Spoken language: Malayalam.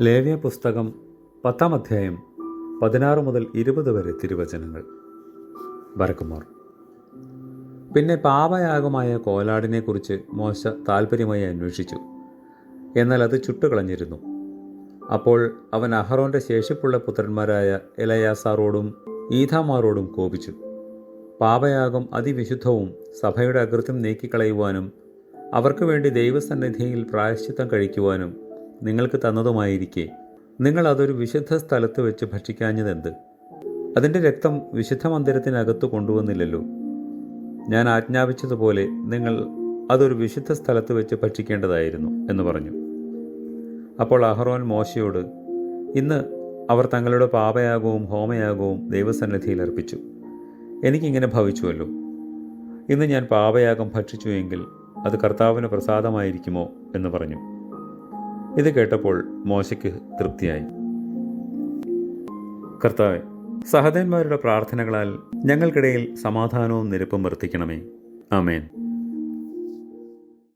ലേവ്യ പുസ്തകം പത്താം അധ്യായം പതിനാറ് മുതൽ ഇരുപത് വരെ തിരുവചനങ്ങൾ. വരക്കുമാർ. പിന്നെ പാപയാഗമായ കോലാടിനെക്കുറിച്ച് മോശ താൽപ്പര്യമായി അന്വേഷിച്ചു. എന്നാൽ അത് ചുട്ടുകളഞ്ഞിരുന്നു. അപ്പോൾ അവൻ അഹറോന്റെ ശേഷിപ്പുള്ള പുത്രന്മാരായ ഇലയാസാറോടും ഈഥാമാറോടും കോപിച്ചു. പാപയാഗം അതിവിശുദ്ധവും സഭയുടെ അകൃത്യം നീക്കിക്കളയുവാനും അവർക്ക് വേണ്ടി ദൈവസന്നിധിയിൽ പ്രായശ്ചിത്തം കഴിക്കുവാനും നിങ്ങൾക്ക് തന്നതുമായിരിക്കെ. നിങ്ങൾ അതൊരു വിശുദ്ധ സ്ഥലത്ത് വെച്ച് ഭക്ഷിക്കാഞ്ഞതെന്ത്? അതിന്റെ രക്തം വിശുദ്ധ മന്ദിരത്തിനകത്ത് കൊണ്ടുവന്നില്ലല്ലോ. ഞാൻ ആജ്ഞാപിച്ചതുപോലെ നിങ്ങൾ അതൊരു വിശുദ്ധ സ്ഥലത്ത് വെച്ച് ഭക്ഷിക്കേണ്ടതായിരുന്നു എന്ന് പറഞ്ഞു. അപ്പോൾ അഹ്റോൻ മോശയോട് ഇന്ന് അവർ തങ്ങളുടെ പാപയാഗവും ഹോമയാഗവും ദൈവസന്നിധിയിൽ അർപ്പിച്ചു. എനിക്കിങ്ങനെ ഭവിച്ചുവല്ലോ. ഇന്ന് ഞാൻ പാപയാഗം ഭക്ഷിച്ചു എങ്കിൽ അത് കർത്താവിന് പ്രസാദമായിരിക്കുമോ? എന്ന് പറഞ്ഞു. ഇത് കേട്ടപ്പോൾ മോശയ്ക്ക് തൃപ്തിയായി. കർത്താവെ സഹദന്മാരുടെ പ്രാർത്ഥനകളാൽ ഞങ്ങൾക്കിടയിൽ സമാധാനവും നിരപ്പും വർദ്ധിക്കണമേ. ആമേൻ.